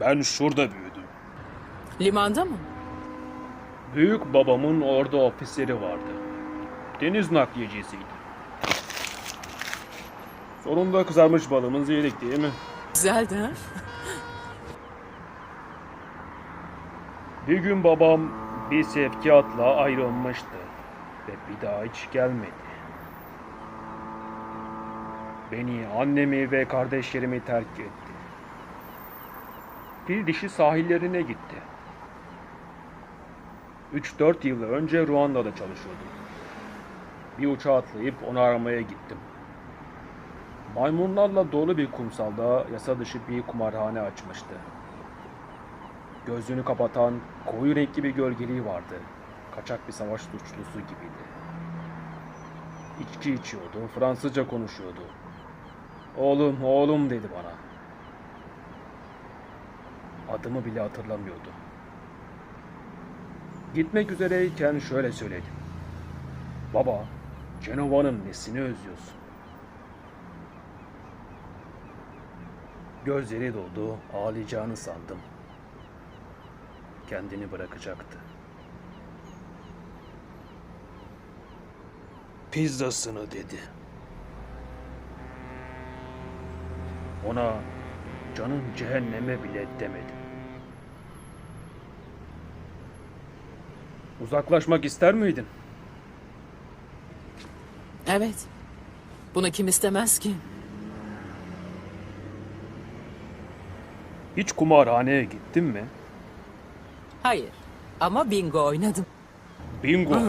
Ben şurada büyüdüm. Limanda mı? Büyük babamın orada ofisleri vardı. Deniz nakliyecisiydi. Sonunda kızarmış balığımızı yedik değil mi? Güzeldi ha? Bir gün babam bir sevkiyatla ayrılmıştı ve bir daha hiç gelmedi. Beni, annemi ve kardeşlerimi terk etti. Bir dişi sahillerine gitti. 3-4 yıl önce Ruanda'da çalışıyordum. Bir uçağa atlayıp onu aramaya gittim. Maymunlarla dolu bir kumsalda yasa dışı bir kumarhane açmıştı. Gözünü kapatan koyu renkli bir gölgeliği vardı. Kaçak bir savaş suçlusu gibiydi. İçki içiyordu, Fransızca konuşuyordu. Oğlum, oğlum dedi bana. Adımı bile hatırlamıyordu. Gitmek üzereyken şöyle söyledim. Baba, Cenova'nın nesini özlüyorsun? Gözleri doldu, ağlayacağını sandım kendini bırakacaktı. Pizzasını dedi. Ona canın cehenneme bile demedim. Uzaklaşmak ister miydin? Evet. Bunu kim istemez ki? Hiç kumarhaneye gittin mi? Hayır. Ama bingo oynadım. Bingo.